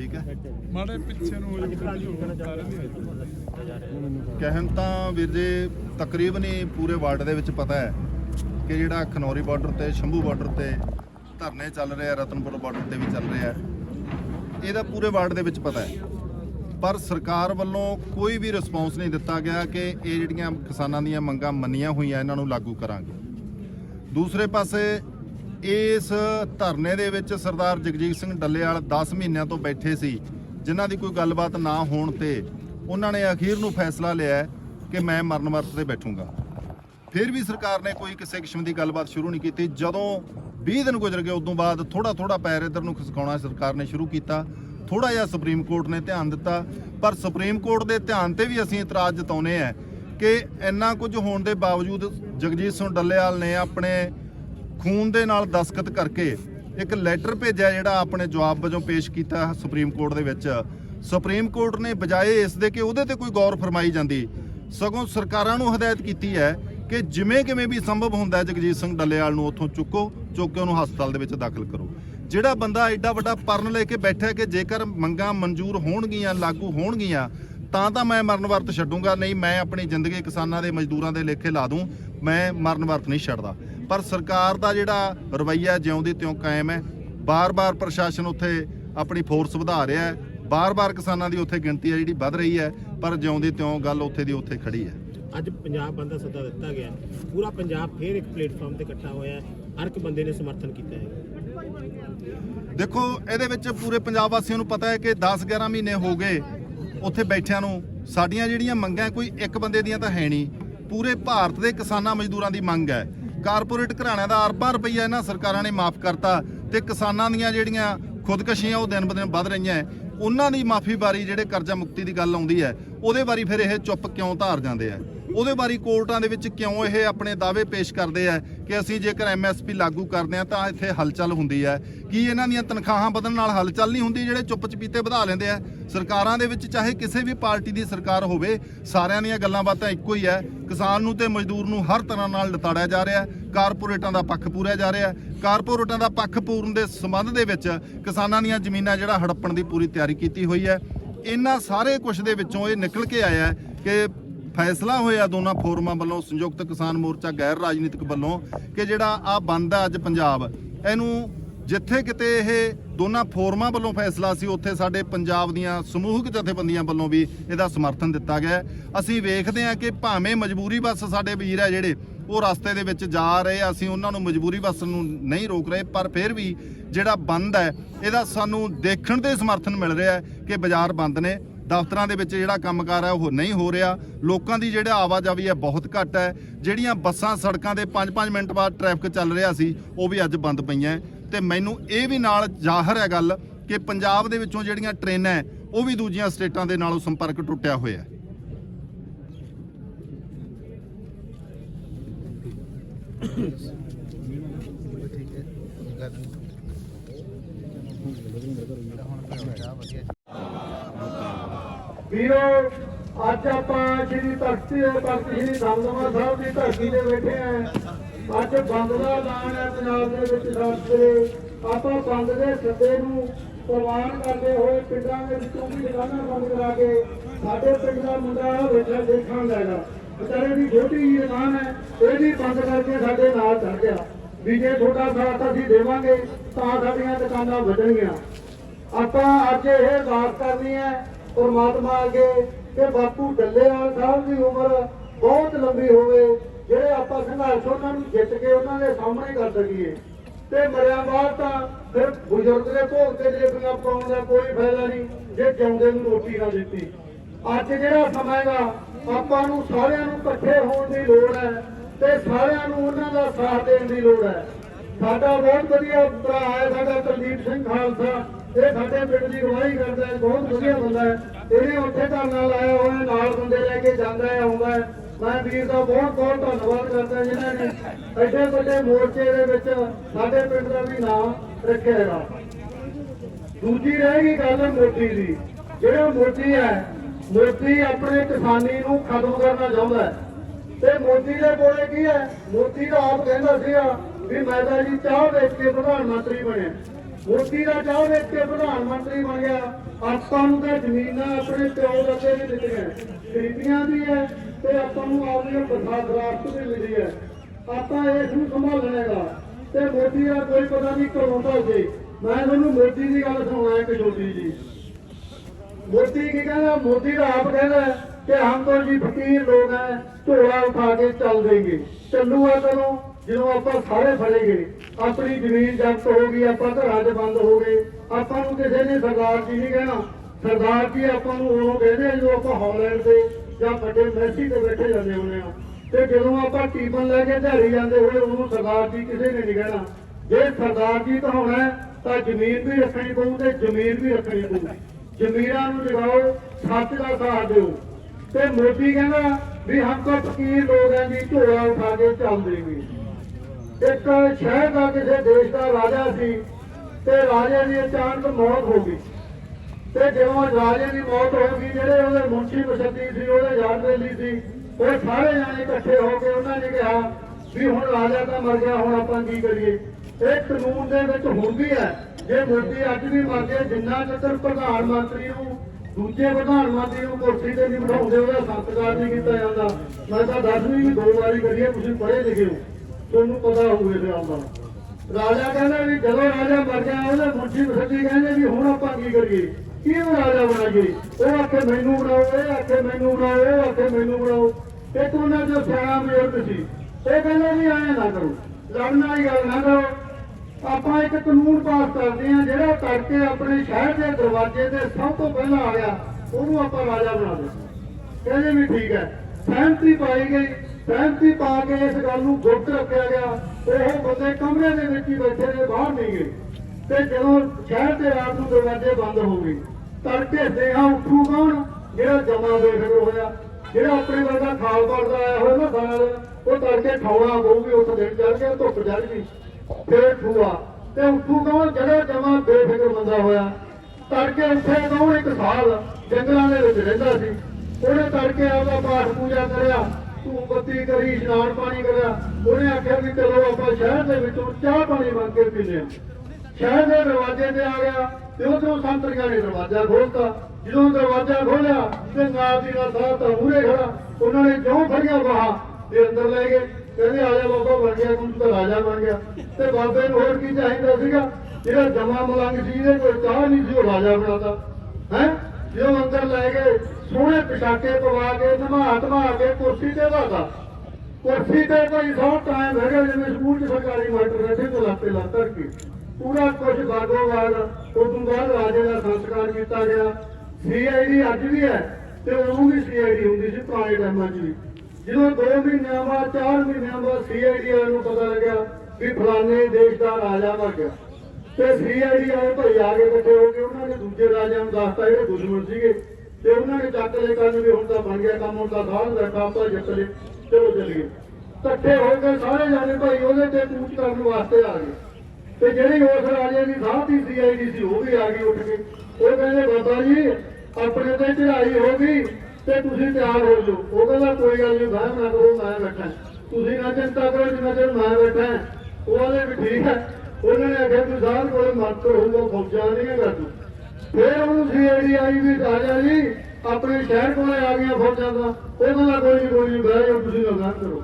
ਠੀਕ ਹੈ? ਮਾੜੇ ਪਿੱਛੇ ਨੂੰ ਹੋ ਕਹਿਣ ਤਾਂ ਵੀਰ ਜੀ ਤਕਰੀਬਨ ਹੀ ਪੂਰੇ ਵਰਲਡ ਦੇ ਵਿੱਚ ਪਤਾ ਹੈ ਕਿ ਜਿਹੜਾ ਖਨੌਰੀ ਬਾਰਡਰ ਤੇ ਸ਼ੰਭੂ ਬਾਰਡਰ ਤੇ ਧਰਨੇ ਚੱਲ ਰਹੇ ਆ ਰਤਨਪੁਰ ਬਾਰਡਰ ਤੇ ਵੀ ਚੱਲ ਰਿਹਾ ਇਹਦਾ ਪੂਰੇ ਵਰਲਡ ਦੇ ਵਿੱਚ ਪਤਾ ਹੈ। ਪਰ ਸਰਕਾਰ ਵੱਲੋਂ ਕੋਈ ਵੀ ਰਿਸਪੌਂਸ ਨਹੀਂ ਦਿੱਤਾ ਗਿਆ ਕਿ ਇਹ ਜਿਹੜੀਆਂ ਕਿਸਾਨਾਂ ਦੀਆਂ ਮੰਗਾਂ ਮੰਨੀਆਂ ਹੋਈਆਂ ਇਹਨਾਂ ਨੂੰ ਲਾਗੂ ਕਰਾਂਗੇ। ਦੂਸਰੇ ਪਾਸੇ ਇਸ ਧਰਨੇ ਦੇ ਵਿੱਚ ਸਰਦਾਰ ਜਗਜੀਤ ਸਿੰਘ ਡੱਲੇਵਾਲ 10 ਮਹੀਨਿਆਂ ਤੋਂ ਬੈਠੇ ਸੀ, ਜਿਨ੍ਹਾਂ ਦੀ ਕੋਈ ਗੱਲਬਾਤ ਨਾ ਹੋਣ ਤੇ ਉਹਨਾਂ ਨੇ ਅਖੀਰ ਨੂੰ ਫੈਸਲਾ ਲਿਆ ਕਿ ਮੈਂ ਮਰਨ ਵਰਤ ਤੇ ਬੈਠੂੰਗਾ। ਫਿਰ ਵੀ ਸਰਕਾਰ ਨੇ ਕੋਈ ਕਿਸੇ ਕਿਸਮ ਦੀ ਗੱਲਬਾਤ ਸ਼ੁਰੂ ਨਹੀਂ ਕੀਤੀ। ਜਦੋਂ 20 ਦਿਨ ਗੁਜ਼ਰ ਗਏ, ਉਦੋਂ ਬਾਅਦ ਥੋੜਾ ਥੋੜਾ ਪੈਰ ਇੱਧਰ ਨੂੰ ਖਿਸਕਾਉਣਾ ਸਰਕਾਰ ਨੇ ਸ਼ੁਰੂ ਕੀਤਾ। ਥੋੜਾ ਜਿਹਾ ਸੁਪਰੀਮ ਕੋਰਟ ਨੇ ਧਿਆਨ ਦਿੱਤਾ। ਪਰ ਸੁਪਰੀਮ ਕੋਰਟ ਦੇ ਧਿਆਨ ਤੇ ਵੀ ਅਸੀਂ ਇਤਰਾਜ਼ ਜਤਾਉਨੇ ਆ ਕਿ ਇੰਨਾ ਕੁਝ ਹੋਣ ਦੇ ਬਾਵਜੂਦ ਜਗਜੀਤ ਸਿੰਘ ਡੱਲੇਵਾਲ ਨੇ ਆਪਣੇ ਖੂਨ ਦੇ ਨਾਲ ਦਸਖਤ ਕਰਕੇ ਇੱਕ ਲੈਟਰ ਭੇਜਿਆ ਜਿਹੜਾ ਆਪਣੇ ਜਵਾਬ ਵਜੋਂ ਪੇਸ਼ ਕੀਤਾ ਸੁਪਰੀਮ ਕੋਰਟ ਦੇ ਵਿੱਚ। ਸੁਪਰੀਮ ਕੋਰਟ ਨੇ ਬਜਾਏ ਇਸ ਦੇ ਕਿ ਉਹਦੇ ਤੇ ਕੋਈ ਗੌਰ ਫਰਮਾਈ ਜਾਂਦੀ। ਸਗੋਂ ਸਰਕਾਰਾਂ ਨੂੰ ਹਦਾਇਤ ਕੀਤੀ ਹੈ ਕਿ ਜਿਵੇਂ ਕਿਵੇਂ ਵੀ ਸੰਭਵ ਹੁੰਦਾ ਜਗਜੀਤ ਸਿੰਘ ਡੱਲੇਵਾਲ ਨੂੰ ਉੱਥੋਂ ਚੁੱਕੋ, ਚੁੱਕ ਕੇ ਉਹਨੂੰ ਹਸਪਤਾਲ ਦੇ ਵਿੱਚ ਦਾਖਲ ਕਰੋ। ਜਿਹੜਾ ਬੰਦਾ ਐਡਾ ਵੱਡਾ ਪਰਨ ਲੈ ਕੇ ਬੈਠਾ ਕਿ ਜੇਕਰ ਮੰਗਾਂ ਮਨਜ਼ੂਰ ਹੋਣਗੀਆਂ, ਲਾਗੂ ਹੋਣਗੀਆਂ, ਤਾਂ ਤਾਂ ਮੈਂ ਮਰਨ ਵਰਤ ਛੱਡੂੰਗਾ, ਨਹੀਂ ਮੈਂ ਆਪਣੀ ਜ਼ਿੰਦਗੀ ਕਿਸਾਨਾਂ ਦੇ ਮਜ਼ਦੂਰਾਂ ਦੇ ਲੇਖੇ ਲਾ ਦੂੰ, ਮੈਂ ਮਰਨ ਵਰਤ ਨਹੀਂ ਛੱਡਦਾ। ਪਰ ਸਰਕਾਰ ਦਾ ਜਿਹੜਾ ਰਵੱਈਆ ਜਿਉਂ ਦੀ ਤਿਉਂ ਕਾਇਮ ਹੈ ਬਾਰ-ਬਾਰ ਪ੍ਰਸ਼ਾਸਨ ਉੱਥੇ ਆਪਣੀ ਫੋਰਸ ਵਧਾ ਰਿਹਾ ਹੈ ਬਾਰ-ਬਾਰ ਕਿਸਾਨਾਂ ਦੀ ਉੱਥੇ ਗਿਣਤੀ ਹੈ ਜਿਹੜੀ ਵੱਧ ਰਹੀ ਹੈ ਪਰ ਜਿਉਂ ਦੀ ਤਿਉਂ ਗੱਲ ਉੱਥੇ ਦੀ ਉੱਥੇ ਖੜੀ ਹੈ। ਅੱਜ ਪੰਜਾਬ ਬੰਦ ਦਾ ਸੱਦਾ ਦਿੱਤਾ ਗਿਆ ਪੂਰਾ ਪੰਜਾਬ ਫੇਰ ਇੱਕ ਪਲੇਟਫਾਰਮ ਤੇ ਇਕੱਠਾ ਹੋਇਆ ਹੈ। ਹਰ ਇੱਕ ਬੰਦੇ ਨੇ ਸਮਰਥਨ ਕੀਤਾ ਹੈ। ਦੇਖੋ ਇਹਦੇ ਵਿੱਚ ਪੂਰੇ ਪੰਜਾਬ ਵਾਸੀਆਂ ਨੂੰ ਪਤਾ ਹੈ ਕਿ 10-11 ਮਹੀਨੇ ਹੋ ਗਏ ਉੱਥੇ ਬੈਠਿਆਂ ਨੂੰ ਸਾਡੀਆਂ ਜਿਹੜੀਆਂ ਮੰਗਾਂ ਕੋਈ ਇੱਕ ਬੰਦੇ ਦੀਆਂ ਤਾਂ ਹੈ ਨਹੀਂ। ਪੂਰੇ ਭਾਰਤ ਦੇ ਕਿਸਾਨਾਂ ਮਜ਼ਦੂਰਾਂ ਦੀ ਮੰਗ ਹੈ। ਕਾਰਪੋਰੇਟ ਘਰਾਣਿਆਂ ਦਾ ਅਰਬਾਂ ਰੁਪਈਆ ਇਹਨਾਂ ਸਰਕਾਰਾਂ ਨੇ ਮਾਫ ਕਰਤਾ ਤੇ ਕਿਸਾਨਾਂ ਦੀਆਂ ਜਿਹੜੀਆਂ ਖੁਦਕਸ਼ੀਆਂ ਉਹ ਦਿਨ ਬ ਦਿਨ ਵੱਧ ਰਹੀਆਂ ਹੈ, ਉਹਨਾਂ ਦੀ ਮਾਫੀ ਬਾਰੇ ਜਿਹੜੇ ਕਰਜ਼ਾ ਮੁਕਤੀ ਦੀ ਗੱਲ ਆਉਂਦੀ ਹੈ, ਉਹਦੇ ਬਾਰੇ ਫਿਰ ਇਹ ਚੁੱਪ ਕਿਉਂ ਧਾਰ ਜਾਂਦੇ ਆ? ਉਹਦੇ ਬਾਰੇ ਕੋਰਟਾਂ ਦੇ ਵਿੱਚ ਕਿਉਂ ਇਹ ਆਪਣੇ ਦਾਅਵੇ ਪੇਸ਼ ਕਰਦੇ ਆ ਕਿ ਅਸੀਂ ਜੇਕਰ ਐਮਐਸਪੀ ਲਾਗੂ ਕਰਦੇ ਆ ਤਾਂ ਇੱਥੇ ਹਲਚਲ ਹੁੰਦੀ ਹੈ? ਕੀ ਇਹਨਾਂ ਦੀਆਂ ਤਨਖਾਹਾਂ ਵਧਣ ਨਾਲ ਹਲਚਲ ਨਹੀਂ ਹੁੰਦੀ ਜਿਹੜੇ ਚੁੱਪ ਚਪੀਤੇ ਵਧਾ ਲੈਂਦੇ ਆ? ਸਰਕਾਰਾਂ ਦੇ ਵਿੱਚ ਚਾਹੇ ਕਿਸੇ ਵੀ ਪਾਰਟੀ ਦੀ ਸਰਕਾਰ ਹੋਵੇ, ਸਾਰਿਆਂ ਦੀਆਂ ਗੱਲਾਂ ਬਾਤਾਂ ਇੱਕੋ ਹੀ ਹੈ। ਕਿਸਾਨ ਨੂੰ ਤੇ ਮਜ਼ਦੂਰ ਨੂੰ ਹਰ ਤਰ੍ਹਾਂ ਨਾਲ ਲਤਾੜਿਆ ਜਾ ਰਿਹਾ ਹੈ। ਕਾਰਪੋਰੇਟਾਂ ਦਾ ਪੱਖ ਪੂਰਿਆ ਜਾ ਰਿਹਾ ਹੈ। ਕਾਰਪੋਰੇਟਾਂ ਦਾ ਪੱਖ ਪੂਰਨ ਦੇ ਸੰਬੰਧ ਦੇ ਵਿੱਚ ਕਿਸਾਨਾਂ ਦੀਆਂ ਜ਼ਮੀਨਾਂ ਜਿਹੜਾ ਹੜੱਪਣ ਦੀ ਪੂਰੀ ਤਿਆਰੀ ਕੀਤੀ ਹੋਈ ਹੈ। ਇਹਨਾਂ ਸਾਰੇ ਕੁਝ ਦੇ ਵਿੱਚੋਂ ਇਹ ਨਿਕਲ ਕੇ ਆਇਆ ਕਿ ਫੈਸਲਾ ਹੋਇਆ ਦੋਨਾਂ ਫੋਰਮਾਂ ਵੱਲੋਂ ਸੰਯੁਕਤ ਕਿਸਾਨ ਮੋਰਚਾ ਗੈਰ ਰਾਜਨੀਤਿਕ ਵੱਲੋਂ ਕਿ ਜਿਹੜਾ ਆ ਬੰਦ ਹੈ ਅੱਜ ਪੰਜਾਬ। ਇਹਨੂੰ ਜਿੱਥੇ ਕਿਤੇ ਇਹ ਦੋਨਾਂ ਫੋਰਮਾਂ ਵੱਲੋਂ ਫੈਸਲਾ ਸੀ, ਉੱਥੇ ਸਾਡੇ ਪੰਜਾਬ ਦੀਆਂ ਸਮੂਹਕ ਜਥੇਬੰਦੀਆਂ ਵੱਲੋਂ ਵੀ ਇਹਦਾ ਸਮਰਥਨ ਦਿੱਤਾ ਗਿਆ ਅਸੀਂ ਵੇਖਦੇ ਹਾਂ ਕਿ ਭਾਵੇਂ ਮਜਬੂਰੀ ਬੱਸ ਸਾਡੇ ਵੀਰ ਹੈ ਜਿਹੜੇ, ਉਹ ਰਸਤੇ ਦੇ ਵਿੱਚ ਜਾ ਰਹੇ ਅਸੀਂ ਉਹਨਾਂ ਨੂੰ ਮਜਬੂਰੀ ਬੱਸ ਨੂੰ ਨਹੀਂ ਰੋਕ ਰਹੇ, ਪਰ ਫਿਰ ਵੀ ਜਿਹੜਾ ਬੰਦ ਹੈ, ਇਹਦਾ ਸਾਨੂੰ ਦੇਖਣ ਤੇ ਸਮਰਥਨ ਮਿਲ ਰਿਹਾ ਹੈ ਕਿ ਬਾਜ਼ਾਰ ਬੰਦ ਨੇ। ਦਫ਼ਤਰਾਂ ਦੇ ਵਿੱਚ ਜਿਹੜਾ ਕੰਮਕਾਰ ਹੈ ਉਹ ਨਹੀਂ ਹੋ ਰਿਹਾ। ਲੋਕਾਂ ਦੀ ਜਿਹੜਾ ਆਵਾਜਾਈ ਹੈ ਬਹੁਤ ਘੱਟ ਹੈ। ਜਿਹੜੀਆਂ ਬੱਸਾਂ ਸੜਕਾਂ ਦੇ 5-5 ਮਿੰਟ ਬਾਅਦ ਟ੍ਰੈਫਿਕ ਚੱਲ ਰਿਹਾ ਸੀ, ਉਹ ਵੀ ਅੱਜ ਬੰਦ ਪਈਆਂ ਹੈ। ਤੇ ਮੈਨੂੰ ਇਹ ਵੀ ਨਾਲ ਜ਼ਾਹਰ ਹੈ ਗੱਲ ਕਿ ਪੰਜਾਬ ਦੇ ਵਿੱਚੋਂ ਜਿਹੜੀਆਂ ਟ੍ਰੇਨਾਂ ਹੈ, ਉਹ ਵੀ ਦੂਜੀਆਂ ਸਟੇਟਾਂ ਦੇ ਨਾਲੋਂ ਸੰਪਰਕ ਟੁੱਟਿਆ ਹੋਇਆ ਹੈ। ਵੀਰੋ, ਅੱਜ ਆਪਾਂ ਸ਼੍ਰੀ ਤਖਤੀ ਤਖਤ ਸ਼੍ਰੀ ਦਮਦਮਾ ਸਾਹਿਬ ਦੀ ਧਰਤੀ ਤੇ ਬੈਠੇ ਆ ਅੱਜ ਬੰਦ ਦਾ ਐਲਾਨ ਹੈ ਪੰਜਾਬ ਦੇ ਵਿੱਚ ਦੱਸਦੇ ਆਪਾਂ ਬੰਦ ਦੇ ਸੱਦੇ ਨੂੰ ਪ੍ਰਵਾਨ ਕਰਦੇ ਹੋਏ ਪਿੰਡਾਂ ਦੇ ਵਿੱਚੋਂ ਵੀ ਦੁਕਾਨਾਂ ਬੰਦ ਕਰਾ ਕੇ ਸਾਡੇ ਪਿੰਡ ਦਾ ਮੁੰਡਾ ਬੈਠਾ ਦੇਖਣ ਲੈਣਾ ਵਿਚਾਰੇ ਦੀ ਛੋਟੀ ਜਿਹੀ ਦੁਕਾਨ ਹੈ, ਇਹ ਵੀ ਬੰਦ ਕਰਕੇ ਸਾਡੇ ਨਾਲ ਚੜ ਗਿਆ। ਵੀ ਜੇ ਤੁਹਾਡਾ ਸਾਥ ਅਸੀਂ ਦੇਵਾਂਗੇ, ਤਾਂ ਸਾਡੀਆਂ ਦੁਕਾਨਾਂ ਵਧਣਗੀਆਂ ਆਪਾਂ ਅੱਜ ਇਹ ਬਾਤ ਕਰਨੀ ਹੈ ਪਰਮਾਤਮਾ ਅੱਗੇ ਕਿ ਬਾਪੂ ਡੱਲੇਵਾਲ ਸਾਹਿਬ ਦੀ ਉਮਰ ਬਹੁਤ ਲੰਬੀ ਹੋਵੇ, ਜਿਹੜੇ ਆਪਾਂ ਸੰਘਰਸ਼ ਉਹਨਾਂ ਨੂੰ ਜਿੱਤ ਕੇ ਉਹਨਾਂ ਦੇ ਸਾਹਮਣੇ ਕਰ ਸਕੀਏ। ਤੇ ਮਰਿਆ ਬਾਅਦ ਤਾਂ ਫਿਰ ਬਜ਼ੁਰਗ ਦੇ ਭੋਗ ਤੇ ਜਲੇਬੀਆਂ ਪਾਉਣ ਦਾ ਕੋਈ ਫਾਇਦਾ ਨਹੀਂ, ਜੇ ਜਿਉਂਦੇ ਨੂੰ ਰੋਟੀ ਨਾ ਦਿੱਤੀ। ਅੱਜ ਜਿਹੜਾ ਸਮਾਂ ਹੈਗਾ, ਆਪਾਂ ਨੂੰ ਸਾਰਿਆਂ ਨੂੰ ਇਕੱਠੇ ਹੋਣ ਦੀ ਲੋੜ ਹੈ ਤੇ ਸਾਰਿਆਂ ਨੂੰ ਉਹਨਾਂ ਦਾ ਸਾਥ ਦੇਣ ਦੀ ਲੋੜ ਹੈ। ਸਾਡਾ ਬਹੁਤ ਵਧੀਆ ਭਰਾ ਹੈ, ਸਾਡਾ ਕੁਲਦੀਪ ਸਿੰਘ ਖਾਲਸਾ। ਇਹ ਸਾਡੇ ਪਿੰਡ ਦੀ ਰਵਾਈ ਕਰਦਾ ਹੈ, ਬਹੁਤ ਵਧੀਆ ਬੰਦਾ ਹੈ। ਇਹਨੇ ਉੱਥੇ ਧਰਨਾ ਲਾਇਆ ਹੋਇਆ ਨਾਲ ਬੰਦੇ ਲੈ ਕੇ ਜਾਂਦਾ ਹੈ, ਆਉਂਦਾ ਹੈ। ਮੈਂ ਵੀਰ ਦਾ ਬਹੁਤ ਬਹੁਤ ਧੰਨਵਾਦ ਕਰਦਾ ਜਿਨ੍ਹਾਂ ਨੇ ਐਡੇ ਵੱਡੇ ਮੋਰਚੇ ਦੇ ਵਿੱਚ ਸਾਡੇ ਪਿੰਡ ਦਾ ਵੀ ਨਾਮ ਰੱਖਿਆ ਹੈਗਾ ਦੂਜੀ ਰਹਿ ਗਈ ਗੱਲ ਮੋਦੀ ਦੀ। ਜਿਹੜਾ ਮੋਦੀ ਹੈ, ਮੋਦੀ ਆਪਣੇ ਕਿਸਾਨੀ ਨੂੰ ਖਤਮ ਕਰਨਾ ਚਾਹੁੰਦਾ ਹੈ। ਤੇ ਮੋਦੀ ਦੇ ਕੋਲੇ ਕੀ ਹੈ? ਮੋਦੀ ਦਾ ਆਪ ਕਹਿੰਦਾ ਸੀਗਾ ਵੀ ਮੈਂ ਤਾਂ ਜੀ ਚਾਹ ਵੇਚ ਕੇ ਪ੍ਰਧਾਨ ਮੰਤਰੀ ਬਣਿਆ। ਮੋਦੀ ਦਾ ਚਾਹ ਵੇਖ ਕੇ ਪ੍ਰਧਾਨ ਮੰਤਰੀ ਬਣ ਆਪਾਂ ਨੂੰ ਤਾਂ ਜ਼ਮੀਨਾਂ ਆਪਣੇ ਪਿਓ ਲੱਗੇ ਵੀ ਦਿੱਤੀਆਂ ਖਰੀਦੀਆਂ ਵੀ ਹੈ ਤੇ ਆਪਾਂ ਨੂੰ ਆਪਣੀਆਂ ਬਸਾ ਦਰਾਸਤ ਵੀ ਮਿਲੀ ਹੈ। ਆਪਾਂ ਇਸ ਨੂੰ ਸੰਭਾਲਣੇਗਾ ਤੇ ਮੋਦੀ ਦਾ ਕੋਈ ਪਤਾ ਨਹੀਂ ਕਦੋਂ ਭੱਜੇ ਮੈਂ ਤੁਹਾਨੂੰ ਮੋਦੀ ਦੀ ਗੱਲ ਸੁਣਾਉਣਾ ਇੱਕ ਛੋਟੀ ਜੀ ਮੋਦੀ ਕੀ ਕਹਿੰਦਾ? ਮੋਦੀ ਦਾ ਆਪ ਕਹਿੰਦਾ ਕਿ ਹਮ ਤੋਂ ਜੀ ਫਕੀਰ ਲੋਕ ਹੈ ਝੋਲਾ ਉਠਾ ਕੇ ਚੱਲ ਦੇਂਗੇ ਚੱਲੂਗਾ ਕਦੋਂ? ਜਦੋਂ ਆਪਾਂ ਸਾਰੇ ਫੜੇ ਗਏ, ਆਪਣੀ ਜ਼ਮੀਨ ਜ਼ਬਤ ਹੋ ਗਈ, ਆਪਾਂ ਘਰਾਂ 'ਚ ਬੰਦ ਹੋ ਗਏ, ਆਪਾਂ ਨੂੰ ਕਿਸੇ ਨੇ ਸਰਦਾਰ ਜੀ ਨਹੀਂ ਕਹਿਣਾ। ਸਰਦਾਰ ਜੀ ਆਪਾਂ ਨੂੰ ਉਹ ਕਹਿੰਦੇ ਆ ਜਦੋਂ ਆਪਾਂ ਹਾਲੈਂਡ ਤੇ ਜਾਂ ਵੱਡੇ ਮੈਸੀ ਤੇ ਬੈਠੇ ਜਾਂਦੇ ਹੁੰਦੇ ਆ। ਤੇ ਜਦੋਂ ਆਪਾਂ ਟੀਪਨ ਲੈ ਕੇ ਝਾੜੀ ਜਾਂਦੇ ਹੋਏ ਉਹਨੂੰ ਸਰਦਾਰ ਜੀ ਕਿਸੇ ਨੇ ਨਹੀਂ ਕਹਿਣਾ। ਜੇ ਸਰਦਾਰ ਜੀ ਤਾਂ ਹੋਣਾ ਤਾਂ ਜ਼ਮੀਨ ਵੀ ਰੱਖਣੀ ਪਊ ਤੇ ਜ਼ਮੀਨ ਵੀ ਰੱਖਣੀ ਪਊ। ਜ਼ਮੀਰਾਂ ਨੂੰ ਜਗਾਓ, ਸੱਚ ਦਾ ਸਾਥ ਦਿਓ। ਤੇ ਮੋਦੀ ਕਹਿੰਦਾ ਵੀ ਹਮ ਕੋ ਫਕੀਰ ਲੋਕ ਹੈ ਜੀ, ਝੋਲਾ ਉਠਾ ਕੇ ਚੱਲ ਦੇਂਗੇ ਇੱਕ ਸ਼ਹਿਰ ਦਾ ਕਿਸੇ ਦੇਸ਼ ਦਾ ਰਾਜਾ ਸੀ ਤੇ ਰਾਜੇ ਦੀ ਅਚਾਨਕ ਮੌਤ ਹੋ ਗਈ। ਤੇ ਜਦੋਂ ਰਾਜੇ ਦੀ ਮੌਤ ਹੋ ਗਈ, ਜਿਹੜੇ ਉਹਦੇ ਮੁਨਸ਼ੀ ਮਸੱਦੀ ਸੀ, ਉਹਦੇ ਯਾਰ ਬੇਲੀ ਸੀ, ਉਹ ਸਾਰੇ ਜਾਣੇ ਇਕੱਠੇ ਹੋ ਕੇ ਉਹਨਾਂ ਨੇ ਕਿਹਾ ਵੀ ਹੁਣ ਰਾਜਾ ਤਾਂ ਮਰ ਗਿਆ, ਹੁਣ ਆਪਾਂ ਕੀ ਕਰੀਏ? ਇਹ ਕਾਨੂੰਨ ਦੇ ਵਿੱਚ ਹੁਣ ਵੀ ਹੈ। ਜੇ ਮੋਦੀ ਅੱਜ ਵੀ ਮਰ ਗਿਆ, ਜਿੰਨਾ ਚਿਰ ਪ੍ਰਧਾਨ ਮੰਤਰੀ ਨੂੰ, ਦੂਜੇ ਪ੍ਰਧਾਨ ਮੰਤਰੀ ਨੂੰ ਕੁਰਸੀ ਤੇ ਨਹੀਂ ਬਿਠਾਉਂਦੇ, ਉਹਦਾ ਸਤਿਕਾਰ ਨਹੀਂ ਕੀਤਾ ਜਾਂਦਾ। ਮੈਂ ਤਾਂ ਦਸਵੀਂ ਵੀ ਦੋ ਵਾਰੀ ਕਰੀਏ, ਤੁਸੀਂ ਪੜ੍ਹੇ ਲਿਖੇ ਹੋ। ਤੁਹਾਨੂੰ ਪਤਾ ਹੋਊ ਇਸ ਗੱਲ ਦਾ ਰਾਜਾ ਕਹਿੰਦਾ ਵੀ ਜਦੋਂ ਰਾਜਾ ਮਰ ਗਿਆ ਉਹਦੇ ਮੁੰਸ਼ੀ ਮਸੱਦੀ ਕਹਿੰਦੇ ਵੀ ਹੁਣ ਆਪਾਂ ਕੀ ਕਰੀਏ? ਕਿਹਨੂੰ ਰਾਜਾ ਬਣਾਈਏ ਉਹ ਆਖੇ, ਮੈਨੂੰ ਬਣਾਓ, ਇਹ ਆਖੇ, ਮੈਨੂੰ ਬਣਾਓ, ਉਹ ਆਖੇ, ਮੈਨੂੰ ਬਣਾਓ। ਇੱਕ ਉਹਨਾਂ ਜੋ ਸਿਆਣਾ ਬਜ਼ੁਰਗ ਸੀ। ਉਹ ਕਹਿੰਦੇ ਵੀ ਐਂ ਨਾ ਕਰੋ, ਲੜਨ ਵਾਲੀ ਗੱਲ ਨਾ ਕਰੋ। ਆਪਾਂ ਇੱਕ ਕਾਨੂੰਨ ਪਾਸ ਕਰਦੇ ਹਾਂ, ਜਿਹੜਾ ਕਰਕੇ ਆਪਣੇ ਸ਼ਹਿਰ ਦੇ ਦਰਵਾਜ਼ੇ ਤੇ ਸਭ ਤੋਂ ਪਹਿਲਾਂ ਆ ਗਿਆ, ਉਹਨੂੰ ਆਪਾਂ ਰਾਜਾ ਬਣਾ ਦੇ ਕਹਿੰਦੇ ਵੀ ਠੀਕ ਹੈ ਸਹਿਮਤੀ ਪਾਈ ਗਈ। ਸਹਿਮਤੀ ਪਾ ਕੇ ਇਸ ਗੱਲ ਨੂੰ ਗੁਪਤ ਰੱਖਿਆ ਗਿਆ। ਉਹ ਬੰਦੇ ਕਮਰੇ ਦੇ ਵਿੱਚ ਹੀ ਬੈਠੇ ਨੇ, ਬਾਹਰ ਨਹੀਂ ਗਏ। ਤੇ ਜਦੋਂ ਸ਼ਹਿਰ ਦੇ ਰਾਤ ਨੂੰ ਦਰਵਾਜ਼ੇ ਬੰਦ ਹੋ ਗਏ, ਤੜਕੇ ਦੇਹਾ ਉੱਠੂ ਕੌਣ ਜਿਹੜਾ ਜਮਾ ਬੇਫਿਕਰ ਹੋਇਆ। ਜਿਹੜਾ ਆਪਣੇ ਵਰਗਾ ਖਾਲ ਪੜਦਾ ਆਇਆ ਹੋਇਆ ਨਾ ਖਾਲ, ਉਹ ਤੜਕੇ ਠਾਉਣਾ ਪਊਗੀ ਉੱਠ ਦਿਨ ਚੜ ਗਿਆ, ਧੁੱਪ ਚੜ ਗਈ। ਫੇਰ ਠੂਆ। ਤੇ ਉੱਠੂ ਕੌਣ ਜਿਹੜਾ ਜਮਾ ਬੇਫਿਕਰ ਬੰਦਾ ਹੋਇਆ। ਤੜਕੇ ਉੱਠੇ ਕੌਣ ਇੱਕ ਸਾਲ ਜੰਗਲਾਂ ਦੇ ਵਿੱਚ ਰਹਿੰਦਾ ਸੀ। ਉਹਨੇ ਤੜਕੇ ਆਪਦਾ ਪਾਠ ਪੂਜਾ ਕਰਿਆ। ਧੂਪ ਬੱਤੀ ਕਰੀ, ਇਸ਼ਨਾਨ ਪਾਣੀ ਕਰਿਆ। ਉਹਨੇ ਆਖਿਆ ਵੀ ਚਲੋ ਆਪਾਂ ਸ਼ਹਿਰ ਦੇ ਵਿੱਚੋਂ ਚਾਹ ਪਾਣੀ ਮੰਗ ਕੇ ਪੀਂਦੇ ਸ਼ਹਿਰ ਦੇ ਦਰਵਾਜ਼ੇ ਤੇ ਆ ਗਿਆ ਤੇ ਉਧਰੋਂ ਸੰਤਰੀਆਂ ਨੇ ਦਰਵਾਜ਼ਾ ਖੋਲਤਾ ਜਦੋਂ ਦਰਵਾਜ਼ਾ ਖੋਲਿਆ ਤੇ ਨਾਲ ਦੀ ਨਾਲ ਸਾਹਿਬ ਤਾਂ ਖੜਾ। ਉਹਨਾਂ ਨੇ ਕਿਉਂ ਫੜਿਆ ਬਾਹਾ ਤੇ ਅੰਦਰ ਲੈ ਗਏ। ਕਹਿੰਦੇ, ਆ ਬਾਬਾ, ਬਣ ਗਿਆ, ਤੂੰ ਤਾਂ ਰਾਜਾ ਬਣ ਗਿਆ। ਤੇ ਬਾਬੇ ਨੂੰ ਹੋਰ ਕੀ ਚਾਹੀਦਾ ਸੀਗਾ? ਜਿਹੜਾ ਜਮਾ ਮਲੰਗ ਸੀ, ਇਹਦੇ ਕੋਲ ਚਾਹ ਨਹੀਂ ਸੀ, ਉਹ ਰਾਜਾ ਬਣਾਦਾ ਹੈ? ਜਦੋਂ ਅੰਦਰ ਲੈ ਗਏ ਸੋਹਣੇ ਪਟਾਕੇ ਪਵਾ ਕੇ ਨਮਾ ਧਮਾ ਕੇ, ਕੁਰਸੀ ਤੇ ਬਾਗਾ ਕੁਰਸੀ ਤੇ ਕੋਈ ਸੌ ਟਾਈਮ ਹੈਗਾ, ਜਿਵੇਂ ਸਕੂਲ ਚ ਸਰਕਾਰੀ ਮਾਸਟਰ ਬੈਠੇ ਤੇ ਲੱਤੇ ਲੱਤ ਧਰ ਪੂਰਾ ਕੁਝ ਬਾਗੋ ਬਾਗ ਉਸ ਬਾਅਦ ਰਾਜੇ ਦਾ ਸੰਸਕਾਰ ਕੀਤਾ ਗਿਆ। ਸੀਆਈਡੀ ਅੱਜ ਵੀ ਹੈ, ਤੇ ਉਦੋਂ ਵੀ ਸੀਆਈਡੀ ਹੁੰਦੀ ਸੀ ਪੁਰਾਣੇ ਟਾਈਮਾਂ 'ਚ ਵੀ ਜਦੋਂ 2 ਮਹੀਨਿਆਂ ਬਾਅਦ 4 ਮਹੀਨਿਆਂ ਬਾਅਦ ਸੀਆਈਡੀ ਵਾਲਿਆਂ ਨੂੰ ਪਤਾ ਲੱਗਿਆ ਵੀ ਫਲਾਣੇ ਦੇਸ਼ ਦਾ ਰਾਜਾ ਮਰ ਗਿਆ। ਤੇ ਸੀਆਈਡੀ ਵਾਲੇ ਭਾਈ ਆ ਕੇ ਇਕੱਠੇ ਹੋ ਕੇ ਉਹਨਾਂ ਨੇ ਦੂਜੇ ਰਾਜਿਆਂ ਨੂੰ ਦੱਸਤਾ, ਜਿਹੜੇ ਦੁਸ਼ਮਣ ਸੀਗੇ। ਤੇ ਉਹਨਾਂ ਨੇ ਚੱਕ ਲੈ ਕੰਨ ਵੀ ਹੁਣ ਤਾਂ ਬਣ ਗਿਆ ਕੰਮ, ਹੁਣ ਤਾਂ ਸਾਧ ਦਾ ਕੰਮ ਤਾਂ ਜਿੱਤ ਲਏ। ਚਲੋ ਚੱਲੀਏ ਇਕੱਠੇ ਹੋ ਕੇ ਸਾਰੇ ਜਾਣੇ ਭਾਈ, ਉਹਦੇ ਤੇ ਕੂਚ ਕਰਨ ਵਾਸਤੇ ਆ ਗਏ। ਤੇ ਜਿਹੜੀ ਉਸ ਰਾਜੇ ਦੀ ਸਾਹ ਸੀਆਈਡੀ ਸੀ, ਉਹ ਵੀ ਆ ਗਈ ਉੱਠ ਕੇ। ਉਹ ਕਹਿੰਦੇ, ਬਾਬਾ ਜੀ, ਆਪਣੇ ਤੇ ਚੜਾਈ ਹੋ ਗਈ ਤੇ ਤੁਸੀਂ ਤਿਆਰ ਹੋ ਜਾਓ। ਉਹ ਕਹਿੰਦਾ, ਕੋਈ ਗੱਲ ਨਹੀਂ ਭਾਈ ਮੈਂ ਕਰੋ, ਮੈਂ ਬੈਠਾ। ਤੁਸੀਂ ਨਾ ਚਿੰਤਾ ਕਰੋ, ਜਿੰਨਾ ਚਿਰ ਮੈਂ ਬੈਠਾ, ਉਹ ਕਹਿੰਦੇ ਵੀ ਠੀਕ ਹੈ ਉਹਨਾਂ ਨੇ ਆਖਿਆ, ਤੂੰ ਸਾਹ ਕੋਲ ਮੱਤ ਹੋਊਗਾ, ਫੌਜਾਂ ਨਹੀਂ ਕਰ ਫਿਰ ਉਹਨੂੰ ਸੀਆਈਡੀ ਆਈ ਵੀ ਰਾਜਾ ਜੀ, ਆਪਣੇ ਸ਼ਹਿਰ ਕੋਲੇ ਆ ਗਈਆਂ ਫੌਜਾਂ ਦਾ ਉਹ ਕਹਿੰਦਾ ਕੋਈ ਨਹੀਂ ਕੋਈ ਨਹੀਂ ਬਹਿ ਜਾਓ, ਤੁਸੀਂ ਨਾ ਕਰੋ।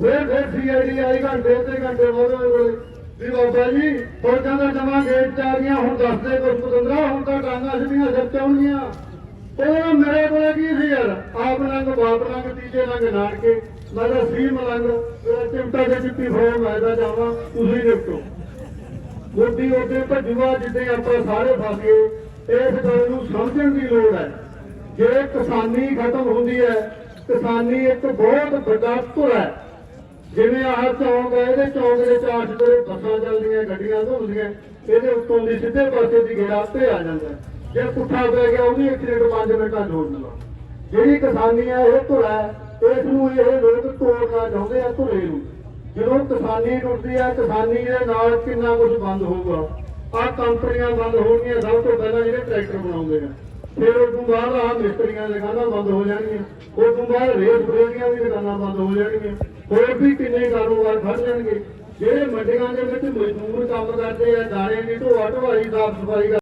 ਫਿਰ ਫਿਰ ਸੀਆਈਡੀ ਆਈ ਘੰਟੇ ਤੇ ਘੰਟੇ ਬਾਅਦ ਉਹਦੇ ਕੋਲੇ, ਵੀ ਬਾਬਾ ਜੀ, ਫੌਜਾਂ ਦਾ ਜਮਾ ਗੇਟ ਆ ਗਈਆਂ, ਹੁਣ ਦੱਸਦੇ ਕੁਝ ਪਤੰਦਰਾ, ਹੁਣ ਤਾਂ ਟਾਂਗਾ ਸਿੱਧੀਆਂ ਸਿਰ ਤੇ ਆਉਣਗੀਆਂ। ਉਹ ਮੇਰੇ ਕੋਲ ਕੀ ਸੀ ਯਾਰ? ਆਪ ਰੰਗ, ਬਾਪ ਰੰਗ, ਤੀਜੇ ਰੰਗ ਨਾਨਕੇ ਮੈਂ ਤਾਂ ਸੀ ਮਲੰਗ ਮੇਰਾ ਚਿਮਟਾ ਦੇ ਚਿੱਟੀ ਫਰੋ ਮੈਂ ਜਾਵਾਂ, ਤੁਸੀਂ ਨਿਪਟੋ ਮੋਦੀ ਉਹਦੇ ਭੱਜੂਆ ਜਿੱਦੇ ਆਪਾਂ ਸਾਰੇ ਫਸ ਗਏ ਇਸ ਗੱਲ ਨੂੰ ਸਮਝਣ ਦੀ ਲੋੜ ਹੈ। ਜੇ ਕਿਸਾਨੀ ਖਤਮ ਹੁੰਦੀ ਹੈ, ਕਿਸਾਨੀ ਇੱਕ ਬਹੁਤ ਵੱਡਾ ਧੁਰ ਹੈ। ਜਿਵੇਂ ਆਹ ਚੌਂਕ ਹੈ, ਇਹਦੇ ਚੌਂਕ ਦੇ ਚਾਰ ਜਿਹੜੇ ਬੱਸਾਂ ਚੱਲਦੀਆਂ, ਗੱਡੀਆਂ ਧੁੰਦੀਆਂ ਇਹਦੇ ਉੱਤੋਂ ਦੀ ਸਿੱਧੇ ਪਾਸੇ ਦੀ ਗੇੜਾ ਤੇ ਆ ਜਾਂਦਾ ਜੇ ਪੁੱਠਾ ਪੈ ਗਿਆ ਉਹ ਵੀ ਐਕਸੀਡੈਂਟ 5 ਮਿੰਟਾਂ ਜੋੜ ਲੂਗਾ ਜਿਹੜੀ ਕਿਸਾਨੀ ਹੈ, ਇਹ ਧੁਰ ਹੈ। ਇਸ ਨੂੰ ਇਹ ਲੋਕ ਤੋੜਨਾ ਚਾਹੁੰਦੇ ਆ ਧੁਰੇ ਨੂੰ। ਜਦੋਂ ਕਿਸਾਨੀ ਟੁੱਟਦੀ ਹੈ, ਕਿਸਾਨੀ ਦੇ ਨਾਲ ਕਿੰਨਾ ਕੁਝ ਬੰਦ ਹੋਊਗਾ। ਆਹ ਕੰਪਨੀਆਂ ਬੰਦ ਹੋਣਗੀਆਂ, ਸਭ ਤੋਂ ਪਹਿਲਾਂ ਜਿਹੜੇ ਟਰੈਕਟਰ ਬਣਾਉਂਦੇ ਆ। ਫਿਰ ਉਸ ਤੋਂ ਬਾਅਦ ਆਹ ਮਿਸਤਰੀਆਂ ਦੀਆਂ ਦੁਕਾਨਾਂ ਬੰਦ ਹੋ ਜਾਣਗੀਆਂ। ਉਸ ਤੋਂ ਬਾਅਦ ਰੇਤ ਬਰੇਲੀਆਂ ਵੀ ਦੁਕਾਨਾਂ ਬੰਦ ਹੋ ਜਾਣਗੀਆਂ। ਹੋਰ ਵੀ ਕਿੰਨੇ ਕਾਰੋਬਾਰ ਖੜ ਜਾਣਗੇ। ਜਿਹੜੇ ਮੰਡੀਆਂ ਦੇ ਵਿੱਚ ਮਜ਼ਦੂਰ ਕੰਮ ਕਰਦੇ ਆ, ਦਾਣੇ ਦੀ ਢੋਆ ਢੋਆਈ ਸਾਫ਼ ਸਫ਼ਾਈ